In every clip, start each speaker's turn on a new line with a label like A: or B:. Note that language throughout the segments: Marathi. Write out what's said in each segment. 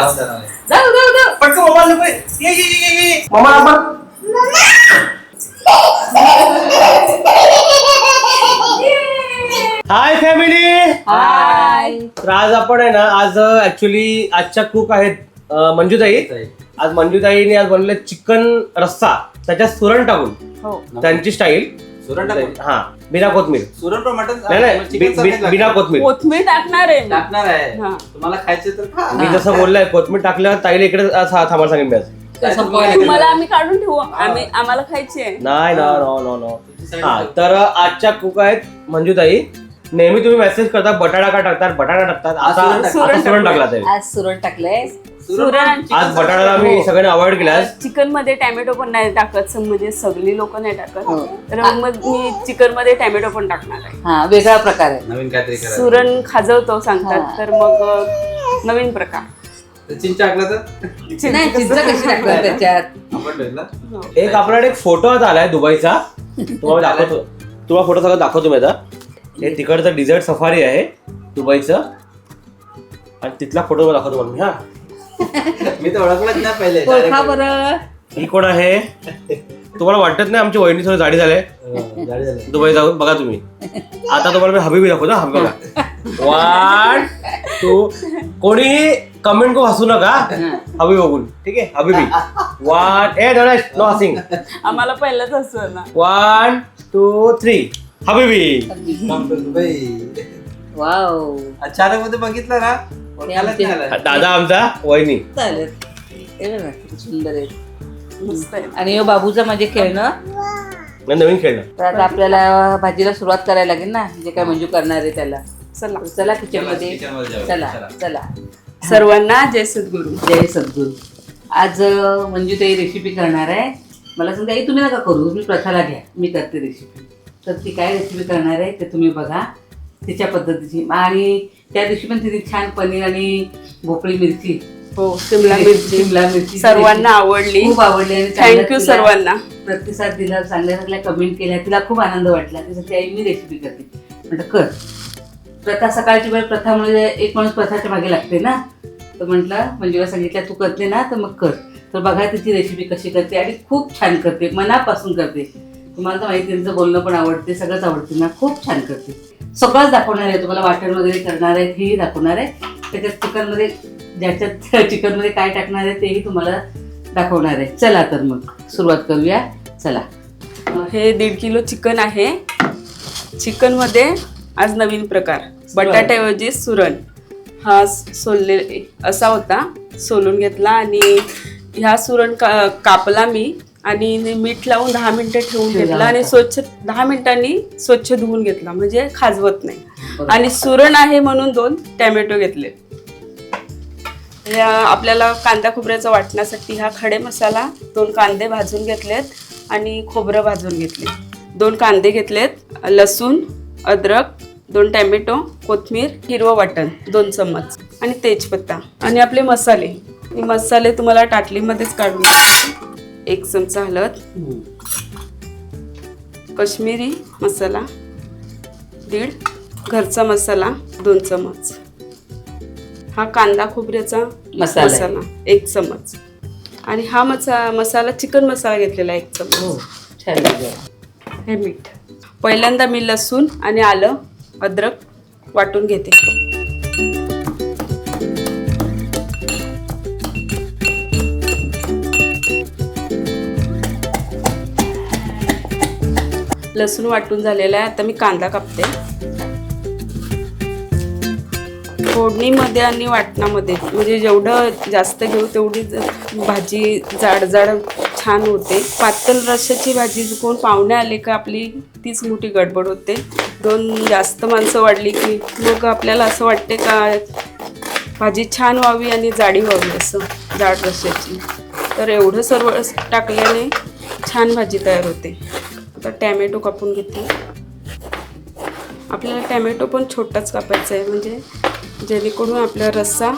A: जाऊ.
B: जाऊ जाऊ जाऊ.
A: पटकन नको ये ये ये ये, ये. मम्मा आपण. Hi family.
B: हाय.
C: तर आज आपण आहे ना आज ऍक्च्युली आजच्या कुक आहेत अं, मंजूताई. आज मंजूताईने आज बनवले चिकन रस्सा त्याच्यात सुरण टाकून.
B: हो.
D: त्यांची स्टाईल
A: सुरण टाकून
D: हा बिना कोथमीर.
A: सुरण पण मटन
D: नाही नाही बि- बि- बिना कोथमीर.
B: कोथमीर टाकणार आहे. मी.
A: टाकणार आहे.
B: हा.
A: तुम्हाला खायचे तर खा.
D: मी जसं बोललोय कोथमीर टाकल्यावर ताईला इकडे हा थांबा सांगेन मी आज.
A: काय तर
B: तुम्हाला
A: तुम्हाला
B: आम्ही काढून ठेवू. आम्ही आम्हाला खायची आहे.
D: नाही नो नो नो नो. हा. तर आजच्या कुक आहेत मंजूताई. नेहमी तुम्ही मेसेज करता बटाटा का टाकतात बटाटा टाकतात
A: आज सुरण
D: आता सुरण टाकला तरी.
E: आज सुरण टाकलंय.
B: सुरण
D: आज
A: हो.
D: मी सगळ्यांनी अवॉइड केला.
B: चिकनमध्ये टॅमॅटो पण नाही टाकत म्हणजे सगळी लोक नाही टाकत.
E: हो.
B: तर मग मी चिकनमध्ये टॅमॅटो पण टाकणार आहे.
E: हा वेगळा प्रकार आहे.
A: नवीन काहीतरी करायचं.
B: सुरण खाजवतो सांगतात
E: हा.
B: तर मग अ, नवीन प्रकार.
A: तर चिंच टाकलं तर?
E: नाही चिंच कशी टाकणार त्याच्यात?
A: आपण ठेवलं?
B: हो.
D: एक आपल्याकडे एक फोटो आता आलाय दुबईचा. तुम्हाला दाखवतो. तुम्हाला फोटो सगळं दाखवतो मी आता. हे तिकडचं डिझर्ट सफारी आहे दुबईचं. आणि तिथला फोटो दाखवतो मी हा.
A: मी तर ओळखलंच नाही पहिले
E: ओळखा
A: Direct.
E: बरं.
D: ही कोण आहे? तुम्हाला वाटत नाही आमची वहिनी थोडी जाडी झाले
A: हो, जाडी झाली.
D: दुबई जाऊन बघा तुम्ही. आता तुम्हाला मी हबीबी दाखवतो हा, हबीबी बघा. वन टू कोणीही कमेंट को हसू नका. हबीबी बघून. ठीक आहे? हबीबी. वन ए गणेश नो हसिंग
B: आम्हाला पहिलंच असं ना
D: वन टू थ्री हबीबी.
A: Dubai.
E: वाव
A: अचानक मध्ये बघितलं ना?
D: दादा आमचा वहिनी.
E: चालेल. हे बघा, किती सुंदर आहे.
B: मस्त आहे.
E: आणि हे बाबूचं म्हणजे खेळणं?
D: नवीन खेळणं.
E: तर आता आपल्याला भाजीला सुरुवात करायला लागेल ना? जे काय मंजू करणार आहे त्याला.
B: चला.
E: चला
A: किचनमध्ये.
E: चला
A: चला.
B: सर्वांना जय सद्गुरू.
E: जय सद्गुरू. आज अं, मंजू ताई रेसिपी करणार आहे. मला सांगा आई तुम्ही नका करू. मी प्रथाला घ्या. मी करते रेसिपी तर ती काय रेसिपी करणार आहे ते तुम्ही बघा. तिच्या पद्धतीची. आणि त्या दिवशी पण तिने छान पनीर आणि भोपळी मिरची.
B: हो शिमला मिरची.
E: शिमला मिरची
B: सर्वांना आवडली.
E: खूप आवडली आणि चांगलं
B: थँक्यू
E: तिला
B: सर्वांना.
E: प्रतिसाद दिला चांगल्या चांगल्या कमेंट केल्या. तिला खूप आनंद वाटला. त्यासाठी आई मी रेसिपी करते. म्हटलं कर. प्रथा सकाळची वेळ प्रथा म्हणजे एक माणूस प्रथाच्या मागे लागते ना. तर म्हटलं मंजूला सांगितलं तू करते ना तर मग कर. तर बघा तिची रेसिपी कशी करते आणि खूप छान करते मनापासून करते. तुम्हाला तर माहिती तिचं बोलणं पण आवडते सगळंच आवडते. ना खूप छान करते. सगळंच दाखवणार आहे तुम्हाला वाटण वगैरे करणार आहे हेही दाखवणार आहे. त्याच्यात चिकनमध्ये ज्याच्यात चिकनमध्ये काय टाकणार आहे तेही तुम्हाला दाखवणार आहे. चला तर मग सुरुवात करूया. चला.
B: हे दीड किलो चिकन आहे. चिकनमध्ये आज नवीन प्रकार. बटाट्याऐवजी सुरण हा सोलले असा होता. सोलून घेतला आणि ह्या सुरण का कापला मी. आणि मीठ लावून दहा मिनिटं ठेवून घेतला आणि. स्वच्छ दहा मिनिटांनी स्वच्छ धुवून घेतला म्हणजे खाजवत नाही. आणि सुरण आहे म्हणून दोन टॅमॅटो घेतले या आपल्याला कांदा खोबऱ्याचा वाटण्यासाठी हा खडे मसाला दोन कांदे भाजून घेतलेत आणि खोबरं भाजून घेतले दोन कांदे घेतलेत लसूण अद्रक दोन टॅमॅटो कोथमीर हिरवं वाटण दोन चम्मच आणि तेजपत्ता आणि आपले मसाले हे मसाले तुम्हाला टाटलीमध्येच काढून. एक चमचा हळद. कश्मीरी मसाला दीड घरचा मसाला दोन चमच. हा कांदा खोबऱ्याचा
E: मसाला
B: एक चमच. आणि हा मसा मसाला चिकन मसाला घेतलेला एक
E: हो
B: चमच
E: लागलं.
B: हे मीठ. पहिल्यांदा मी लसूण आणि आलं अद्रक वाटून घेते. लसूण वाटून झालेला आहे. आता मी कांदा कापते. फोडणीमध्ये आणि वाटणामध्ये म्हणजे जेवढं जास्त घेऊ तेवढी भाजी जाड जाड छान होते. पातळ रश्याची भाजी कोण पाहुणे आले का आपली तीच मोठी गडबड होते. दोन जास्त माणसं वाढली की मग आपल्याला असं वाटते का भाजी छान व्हावी आणि जाडी व्हावी असं जाड रश्याची. तर एवढं सर्व टाकल्याने छान भाजी तयार होते. आता टॅमॅटो कापून घेते. आपल्याला टॅमॅटो पण छोटाच कापायचा आहे म्हणजे जेणेकरून आपला रस्सा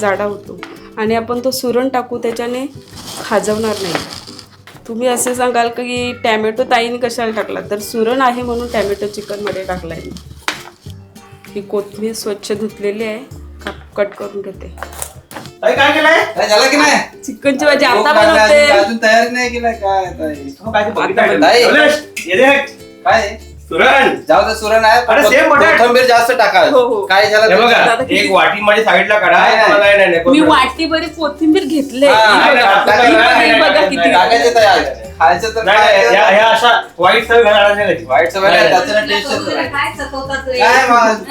B: जाडा होतो. आणि आपण तो सुरण टाकू त्याच्याने खाजवणार नाही. तुम्ही असे सांगाल की टॅमॅटो ताईने कशाला टाकला? तर सुरण आहे म्हणून टॅमॅटो चिकनमध्ये टाकला आहे ही कोथिंबीर स्वच्छ धुतलेली आहे. काप कट करून घेते.
D: ताई काय केलंय
A: काय झालं की नाही
B: चिकनची भाजी आता बनवते
A: अजून अजून तयारी नाही केलाय काय ताई?
D: हो, काय ते बघितलं
B: आता
D: आहे?
A: ताई.
D: कमलेश, ये देख.
A: काय
D: सुरण
A: जाऊ दे सुरण आहे
D: अरे, same बटाट.
A: कोथिंबीर जास्त टाका
B: हो, हो.
A: काय झालं
D: हे बघा
B: किती-
D: एक वाटी माझ्या साईडला काढा
A: नाही, नाही.
D: नाही नाही नाही
B: मी
D: कोथिंबीर.
B: वाटी बरी कोथिंबीर घेतले
A: हा,
D: नाही,
B: बघा.
D: नाही,
A: टाकायचं
D: नाही,
B: बघा,
D: नाही,
B: किती
D: नाही,
A: टाकायचं तयार खायचं तर
D: नाही, नाही, अशा वाईट सवय घालायला नाही.
A: वाईट सवय नाही, त्याचं टेस्ट येतो
E: काय
A: मग?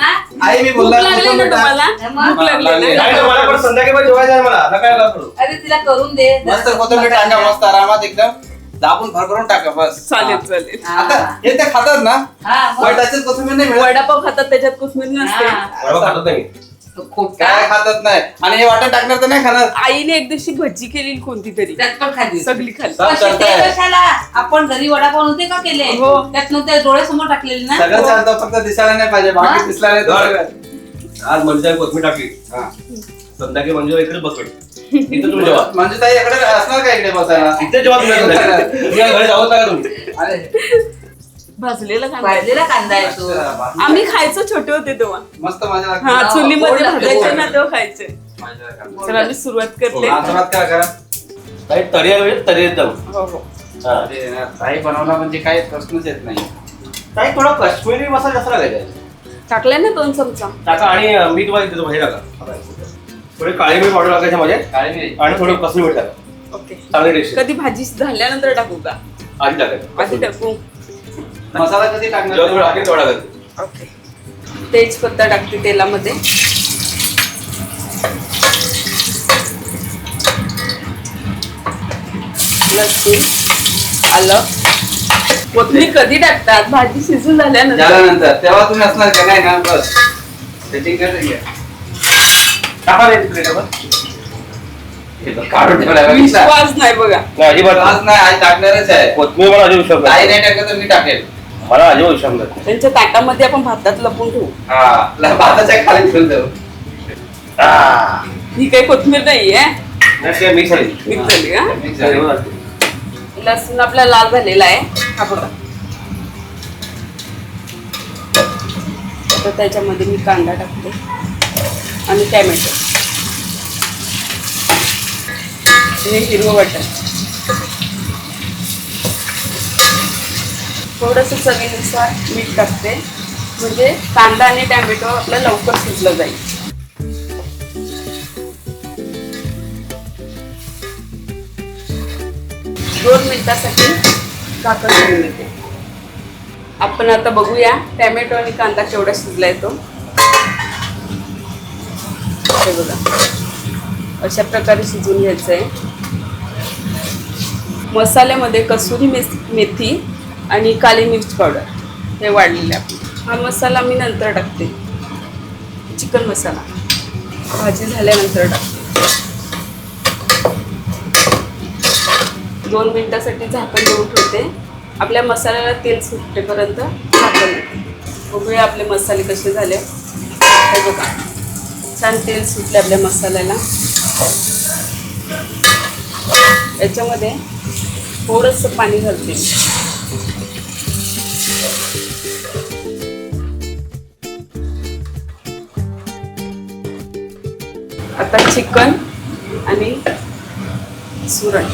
A: आई मी
B: भूक
A: बोलला
B: लागली ना तुम्हाला?
E: मग?
B: भूक लागली
A: लागली.
B: ना?
D: नाही तर मला पण संध्याकाळी पण जेवायचं आहे मला. नका नका करू.
E: अरे तिला करून दे.
A: मस्त कोथिंबीर टाका मस्त आरामात एकदम. दाबून भरभरून टाका बस.
B: चालेल. चालेल.
E: हा.
A: आता हे. ते खातात ना?
E: हा, मग.
A: त्याच्यात कोथिंबीर नाही मिळत.
B: वडापाव खातात त्याच्यात कोथमीर नसते.
E: हा.
D: खातो नाही.
E: तो खोटा
A: काय खातात नाही. आणि हे वाटण टाकणार तर नाही खाणार?
B: आईने एक दिवशी भजी केली कोणती तरी
E: त्यात पण खाली
B: सगळी खाल्ली.
E: कशाला? आपण घरी वडापाव नव्हते का केले?
B: हो.
E: त्यात नव्हते डोळ्यासमोर टाकलेले ना?
A: सगळं चालतं फक्त दिसायला नाही पाहिजे. बाकी
E: हा?
A: दिसला नाही तर सगळं.
D: आज मंजुळा कोथमीर टाकली.
A: हा.
D: संध्याकाळी मंजुळा इकडे बसवेल. इथं तुम्ही जेवा.
A: म्हणजे ताई इकडे असणार का इकडे बसायला?
D: इथे जेव्हा तुम्ही. संध्याकाळी. तुम्ही आज घरी जाऊ नका तुम्ही.
A: अरे.
B: भाजलेला कांदा.
E: भाजलेला कांदा आहे तो.
B: आम्ही खायचो छोटे होते तेव्हा.
A: मस्त मजा लागते.
B: हा
E: हा,
B: चुलीमध्ये
E: लागते,
B: भाजायचे
A: गोड.
B: ना तेव्हा खायचे.
A: मजा लागते.
B: चला आम्ही सुरुवात करते.
A: काय करा?
D: काही तरी म्हणजे तरी एकदम
B: हो हो.
D: हा.
A: अरे ना, ताई बनवला म्हणजे काही प्रश्नच येत नाही.
D: काही थोडा काश्मीरी मसाला जास्त लागायचा
B: टाकले ना दोन चमचा.
D: टाका आणि अं, मीठ वाईट देतो हे टाका. थोडे काळी मीठ पावडर टाकायच्या मध्ये
A: काय नाही
D: आणि थोडं कसली मीठ टाका.
B: ओके.
D: चांगली टेस्ट
B: कधी भाजी झाल्यानंतर टाकू का?
D: आधी टाकायचं.
B: आधी टाकू.
A: मसाला कधी टाकणार?
D: टाकायचं
B: ओके. तेजपत्ता टाकते तेलामध्ये. लसूण आलं. कोथमीर कधी टाकतात? भाजी शिजून झाल्यानंतर.
A: झाल्यानंतर. तेव्हा तुम्ही असणार का? नाही ना? बस. सेटिंग करते घ्या. हे काढून?
B: विश्वास नाही बघा.
D: नाही
A: टाकणारच आहे.
D: कोथमीर मला नाही
A: टाकलं तर मी टाकेल.
D: मला अजिबात विश्वास नाही
B: त्यांच्या ताटामध्ये आपण भातात लपून ठेवू.
A: हा ला- भाताच्या खाली ठेवून देऊ.
B: ही. काही कोथमीर नाहीये
D: नाही ते मिक्स झाली
B: मिक्स झाली का
A: Mix झाली.
B: लसूण आपला लाल झालेला आहे. हा बघा. आता त्याच्यामध्ये मी कांदा टाकते. आणि टॅमॅटो. आणि हिरवं वाटण. थोडंसं चवीनुसार मीठ टाकते. म्हणजे कांदा आणि टॅमॅटो आपलं लवकर शिजलं जाईल. दोन मिनिटासाठी काकड ठेवून येते आपण आता बघूया टॅमॅटो आणि कांदा केवढा शिजलाय तो. हे बघा. अशा प्रकारे शिजून घ्यायचं आहे मसाल्यामध्ये कसुरी मेथी आणि काली मिर्च पावडर हे वाढलेले आपण हा मसाला मी नंतर टाकते. चिकन मसाला. भाजी झाल्यानंतर टाकते. दोन मिनटासाठी झाकण देऊन ठेवते. आपल्या मसाल्याला तेल सुटेपर्यंत झाकण बघूया आपले मसाले कसे झाले. हे बघा. छान तेल सुटले आपल्या मसाल्याला. याच्यामध्ये थोडंसं पाणी घालते. आता चिकन आणि सुरण.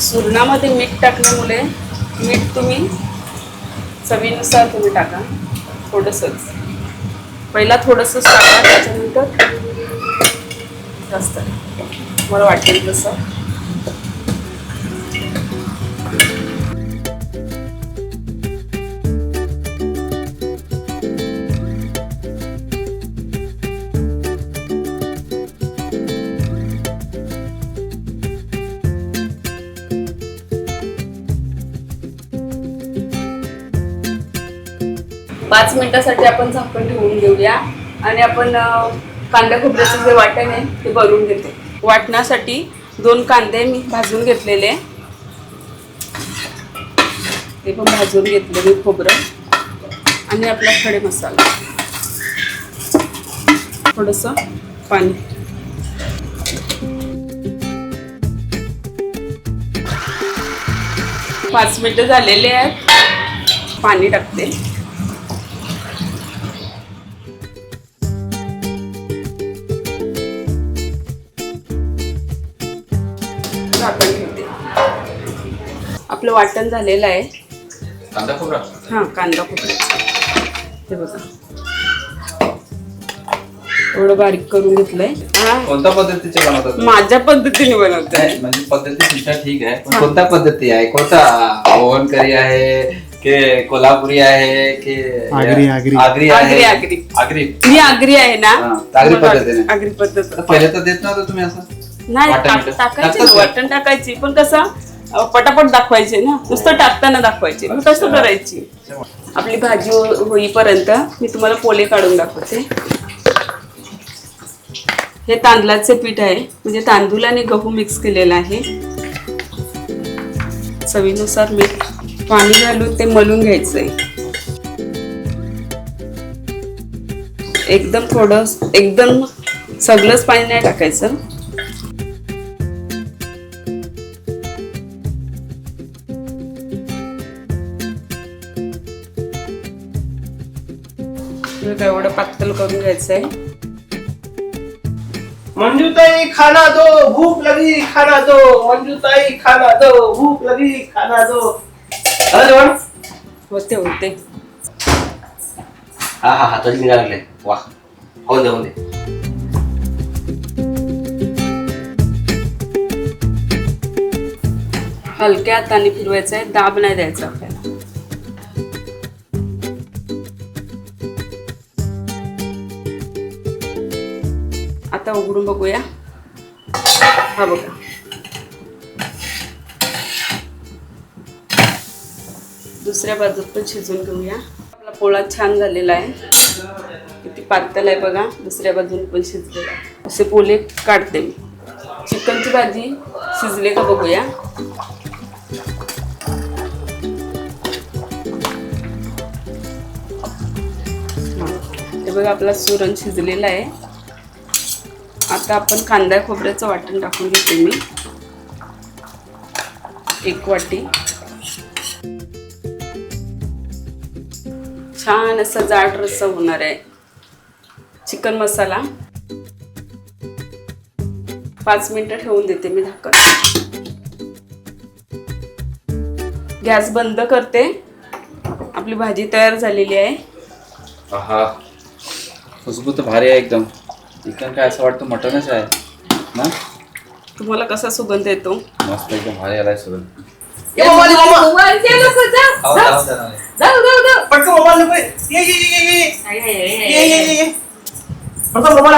B: सुरणामध्ये मीठ टाकल्यामुळे मीठ तुम्ही चवीनुसार तुम्ही टाका थोडंसंच. पहिला थोडंसंच टाका त्याच्यानंतर जास्त. मला वाटेल तसं. पाच मिनिटासाठी आपण झाकण ठेवून घेऊया. आणि आपण कांदा खोबऱ्याचं जे वाटण आहे ते भरून घेते. वाटण्यासाठी दोन कांदे मी भाजून घेतलेले. ते पण भाजून घेतले मी खोबरं. आणि आपला खडे मसाला. थोडंसं पाणी. पाच मिनिटं झालेले आहेत. पाणी टाकते. आपलं वाटण झालेलं आहे.
A: कांदा खोबरा?
B: हा कांदा खोबऱ्याचा हे बघा. एवढं बारीक करून घेतलंय. हा.
A: कोणत्या पद्धतीचे बनवतात?
B: माझ्या पद्धतीने बनवते.
A: नाही, म्हणजे पद्धती तुमच्या ठीक आहे. पण कोणत्या पद्धती आहे? कोणता? ओव्हन करी आहे की कोल्हापुरी आहे की
F: आगरी, आगरी.
A: आगरी आहे?
B: आगरी, आगरी.
A: आगरी.
B: मी आगरी आहे ना?
A: हा, आगरी पद्धतीने.
B: आगरी पद्धत.
A: तर पहिले तर देत नव्हतं तुम्ही असं?
B: नाही
A: वाटण
B: टाक-
A: मिळतं.
B: टाकायची
A: टाकतात
B: ना
A: का?
B: वाटण टाकायची. पण कसं पटापट दाखवायचे ना. नुसतं टाकताना दाखवायचे. मग कसं करायची. आपली भाजी हो- होईपर्यंत मी तुम्हाला पोले काढून दाखवते. हे तांदळाचे पीठ आहे. म्हणजे तांदूळ आणि गहू मिक्स केलेला आहे. चवीनुसार मीठ पाणी घालून ते मलून घ्यायचंय. एकदम थोडं एकदम सगळंच पाणी नाही टाकायचं.
D: मंजूताई खाना दो भूख लगी खाना दो. मंजूताई खाना दो भूक लगी खाना दो. जेवण
B: होते होते.
D: हा हा हा निघायला लागले. वा हो दे हो दे.
B: हलक्या हाताने फिरवायचं आहे दाब नाही द्यायचा. आता उघडून बघूया. हा बघा. दुसऱ्या बाजूत पण शिजून घेऊया. आपला पोळा छान झालेला आहे. किती पातळ आहे बघा. दुसऱ्या बाजून पण शिजलेला आहे. असे पोले काढते मी. चिकनची भाजी शिजले का बघूया. हे बघा आपला सुरण शिजलेला आहे. आता आपण कांदा खोबऱ्याचं वाटण टाकून घेते मी. एक वाटी. छान असा जाड रस्सा होणार आहे. चिकन मसाला. पाच मिनिटं ठेवून देते मी ढाकण गॅस बंद करते. आपली भाजी तयार झालेली आहे.
A: हा खुशबू तर भारी आहे एकदम. चिकन काय असं वाटतं मटनच आहे? ना?
B: तुम्हाला कसा सुगंध येतो?
A: मस्त एकदम भारी आलाय सगळं
D: ये मोबाईल मामा
A: खाऊ, खाऊ जरा.
D: पटकन मोबाईल नको. ये ये ये ये ये. ये ये ये ये. पटकन मोबाईल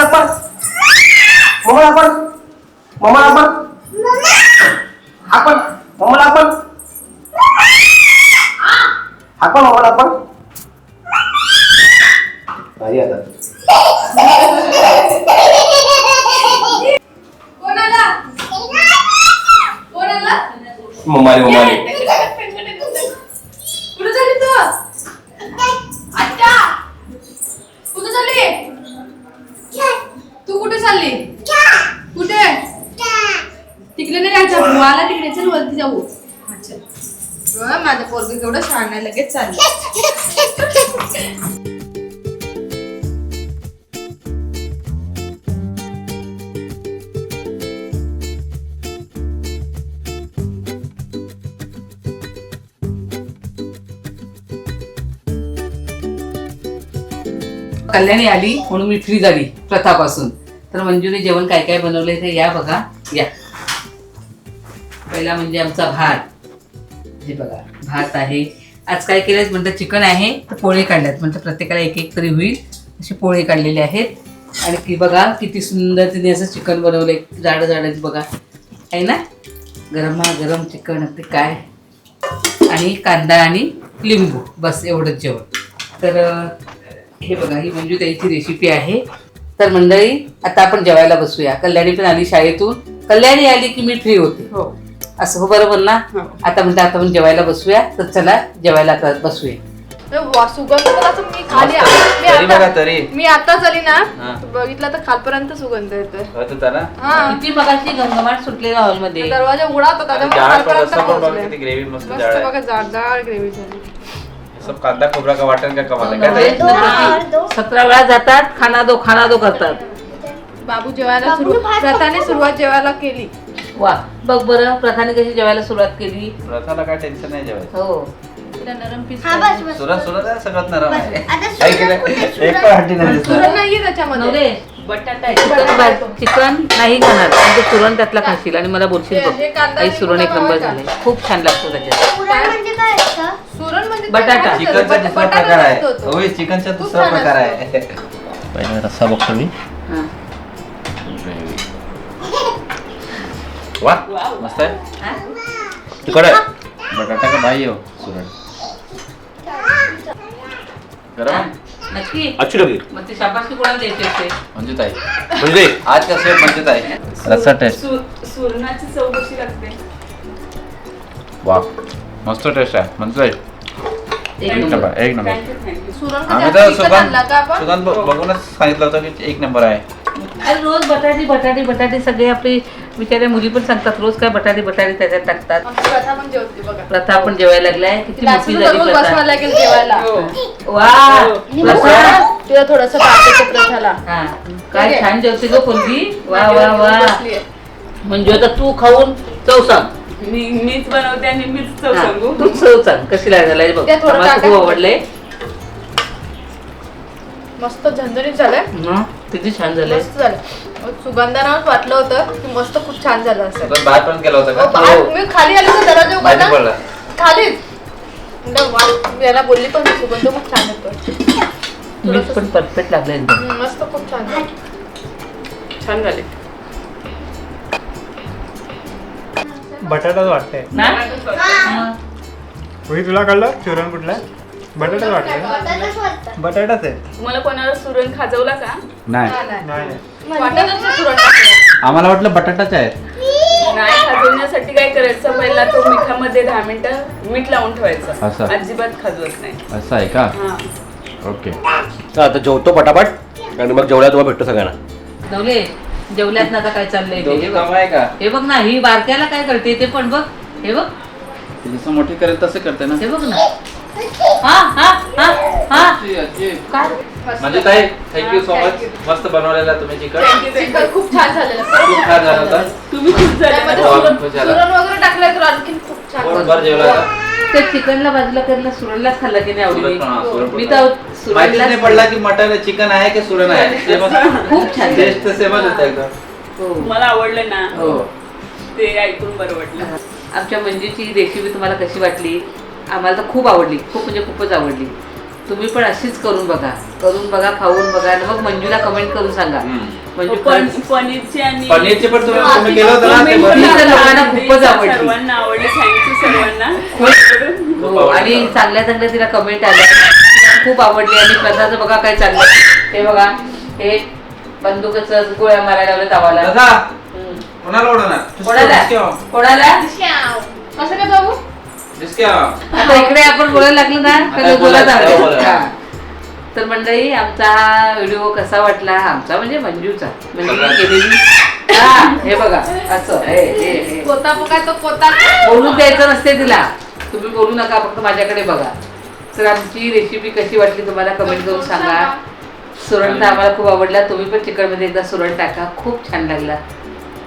D: मोबाईल मोबाईल मोबाईल आग पर मोबाईल आग पर भारी आता. मोबाईल मोबाईल
G: कुठं झाली तू? अच्छा कुठं झाली तू कुठे चालली? कुठे? तिकडे नाही जायचं. मला तिकडे चल वरती जाऊ. अच्छा बरं, माझं पोरग केवढं शाळा लगेच चालली.
E: कल्याणी आली म्हणून मी फ्री झाली प्रथापासून. तर मंजूने जेवण काय काय बनवलंय ते या बघा. या. पहिला म्हणजे आमचा भात. हे बघा भात आहे. आज काय केलंय म्हणतं चिकन आहे तर पोळे काढल्यात. म्हणतं प्रत्येकाला एक एक तरी होईल. असे पोळे काढलेले आहेत. आणि की बघा किती सुंदर तिने असं चिकन बनवले जाडं जाडं बघा. आहे ना? गरमा गरम चिकन अगदी काय? आणि कांदा आणि लिंबू. बस एवढंच जेवण. तर हे बघा ही मंजू त्याची रेसिपी आहे. तर मंडळी आता आपण जेवायला बसूया. कल्याणी पण आली शाळेतून. कल्याणी आली की मी फ्री होते.
B: हो.
E: असं हो बरोबर ना?
B: हो.
E: आता म्हणते आता आपण जेवायला बसूया. तर चला जेवायला बसूया.
G: सुगंध तर असं मी खाली मी
A: तरी बघा
G: आता
A: तरी.
G: मी आता झाली ना
A: हा.
G: बघितलं तर खालपर्यंत सुगंध येतोय.
A: होत होता ना?
G: हा.
E: किती मगाशी सुटलेला हॉलमध्ये.
G: दरवाजा उघडा होता
A: आणि
G: त्याच्यामुळे
A: जाड पण
G: खालपर्यंत
A: रस्सा पण बघा
G: पोहोचले.
A: किती ग्रेव्ही मस्त
G: मस्त
A: जाड आहे.
G: बघा जाडदार ग्रेव्ही झाली.
A: सब कांदा खोबरा का वाटण का कमाल काय
E: सतरा वेळा जातात खाना दो खाना दो करतात.
G: बाबू जेवायला सुरुवात प्रथाने सुरुवात जेवायला केली.
E: वा बघ बरं प्रथाने कशी जेवायला सुरुवात केली?
A: प्रथाला काय टेन्शन नाही जेवायचं.
E: हो.
G: तिला नरम पीस
F: हा बस बस.
A: सुरत सुरत आहे सगळ्यात नरम आहे.
F: आता
A: काय
F: सुरत
A: केलं
F: कुठे?
A: एक पण हड्डी नाही.
G: सुरण नाहीये त्याच्यामध्ये.
E: नवले
B: बटाटा
E: चिकन नाही खाणार. ते सुरण त्यातला खाशील आणि मला बोलशील
G: हे-
E: बघ.
G: हे कांदा
E: काही सुरण एक नंबर. झालंय. खूप छान लागतो त्याच्यात.
F: पुरण म्हणजे काय असतं?
G: सुरण म्हणजे
E: बटाटा.
G: असतं?
A: चिकनचा
G: बट-
A: दुसरा
G: बटाटा
A: प्रकार आहे.
G: असतो तो.
A: होय चिकनचा
G: खूप
A: दुसरा
G: छान
A: प्रकार
G: असतो.
A: आहे. पहिला रस्सा बघतो मी
E: हा.
A: वा मस्त आहे.
E: हा?
A: तिकडे. बटाटा का भाई हो सुरत गरम? आहे?
E: नक्की.
D: अच्छी लगी.
E: मग ते शाबासकी कोणाला द्यायची असते?
A: मंजूत आहे
D: म्हणजे
A: आज का शेफ मंजूत आहे रस्सा टेस्ट
B: सु- सुरणाची चव कशी लागते.
A: वा मस्त टेस्ट आहे. मंजूत आहे
E: एक
A: एक
E: नंबर
A: नंबर एक number.
B: Thank you thank you
G: सुरण
A: आम्ही
G: कधी
A: तर
G: विकत आणला का
A: सुगंध
G: आपण?
A: सुगंध ब- बघूनच सांगितलं होतं की एक नंबर आहे.
E: अरे रोज बटाटे बटाटे बटाटे सगळे आपली बिचाऱ्या मुली पण सांगतात रोज काय बटाटे बटाटे त्याच्यात टाकतात.
G: प्रथा पण जेवते बघा.
E: प्रथा आपण जेवायला लागलाय किती मोठी झाली प्रथा.
G: लागेल जेवायला.
E: वा. प्रथा.
G: तिला थोडस प्रथाला.
E: हा. काय छान जेवते ग पोलगी वा वा वा. म्हणजे आता तू खाऊन चव सांग.
B: मी मीच बनवते आणि मीच चव
E: हा,
B: सांगू.
E: तू चव सांग. कशी लागलाय बघ.
G: थोडं
E: मला खूप. आवडलंय.
G: मस्त झणझणीत झालंय.
E: हं, किती छान झालंय.
G: मस्त झालं सुगंधानाच वाटलं होतं की मस्त खूप छान झालं
A: बाहेर पण गेला होता
G: अहो,
A: का
G: बाहेर
E: हो.
G: मी खाली आली तर दरवाजा
A: माहिती
G: उघडला
A: पडलं.
G: खालीच. म्हणलं, वा, मी याला बोलली पण सुगंध खूप छान येतोय.
E: मीठ पण परफेक्ट लागलं एकदम.
G: हम्म, मस्त खूप छान. झालं.
B: छान झाले.
H: बटाटाच वाटतंय.
E: ना?
B: हा.
H: तुला कळलं? चुरण कुठला? बटाटाच वाटतंय
F: बटाटाच वाटतं.
H: बटाटाच आहे.
B: तुम्हाला कोणाला सुरण खाजवला का?
A: नाही.
G: सुरण टाकलं.
A: आम्हाला वाटलं बटाटाच आहे.
B: नाही खाजवण्यासाठी काय करायचं? पहिला तो मिठामध्ये दहा मिनिटं मीठ लावून ठेवायचं.
A: असं.
B: अजिबात खाजवत नाही.
A: असं आहे का?
B: हा.
A: ओके.
D: तर आता जेवतो पटापट. आणि मग जेवढ्या तुम्हाला भेटतो सगळ्यांना.
E: जेवल्यात ना आता काय चाललंय ते. हे बघ
A: काम आहे का?
E: हे बघ ना ही बारक्याला काय करते ते पण बघ. हे बघ.
A: ती जसं मोठी करेल तसं करते ना.
E: हे बघ ना. हा हा हा हा.
A: अच्छी, अच्छी.
E: काय?
A: म्हणजे ताई थँक्यू सो मच मस्त बनवलेला तुम्ही चिकन.
G: चिकन खूप छान झालेलं.
A: खूप छान झालं होतं.
B: तुम्ही खूप झाले
G: त्यामध्ये सुरण
A: झालं.
G: वगैरे टाकलं तर आणखीन खूप छान
A: पोटभर जेवला का?
E: ते चिकनला बाजूला करणं सुरणलाच खाल्लं की नाही
A: पण, हा.
E: मी तर
A: माहितीच नाही पडला की मटन चिकन आहे की सुरण आहे. सेमच
E: खूप छान
A: टेस्ट तर सेमच होतं एकदम.
E: हो.
B: मला आवडलं ना
E: हो.
B: ते ऐकून बरं वाटलं.
E: आमच्या मंजूची रेसिपी तुम्हाला कशी वाटली? आम्हाला तर खूप आवडली. खूप म्हणजे खूपच आवडली. तुम्ही पण अशीच करून बघा. करून बघा खाऊन बघा. आणि मग मंजूला कमेंट करून सांगा.
A: हम्म.
E: मंजू
B: पण पनीरची आणि
A: पनीरचे पण तुम्ही तुम्ही केलं होतं ना ते बरं.
E: तर लोकांना
B: आवडली.
E: खूपच आवडली.
B: सर्वांना आवडली थँक्यू सर्वांना.
E: हो, आणि चांगल्या चांगल्या तिला कमेंट आल्या. तिला खूप आवडली आणि प्रथाचं बघा काय चाललंय. हे बघा हे बंदुकाचं गोळ्या मारायला लावलं तावाला.
A: दादा
E: हम्म.
A: कोणाला
E: कोणाला? कोणाला?
G: कसं काय बाबू
E: आता इकडे आपण बोलायला लागलो ना
A: आता
E: तर बोलत
A: बोला,
E: आहोत.
A: बोला.
E: हा. तर मंडळी आमचा हा व्हिडिओ कसा वाटला? आमचा म्हणजे मंजूचा. म्हणजे केलेली हा हे बघा असं हे हे हे.
G: पोता काय तो पोता.
E: बोलून द्यायचं नसते तिला. तुम्ही बोलू नका फक्त माझ्याकडे बघा. तर आमची रेसिपी कशी वाटली तुम्हाला कमेंट करून सांगा. सुरण तर आम्हाला खूप आवडला. तुम्ही पण चिकनमध्ये एकदा सुरण टाका. खूप छान लागला.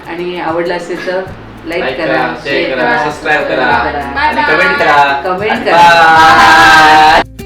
E: आणि आवडला असेल तर लाईक
A: लाईक
E: करा
A: शेअर करा सबस्क्राईब करा आणि. कमेंट करा.
E: कमेंट करा.
A: Bye.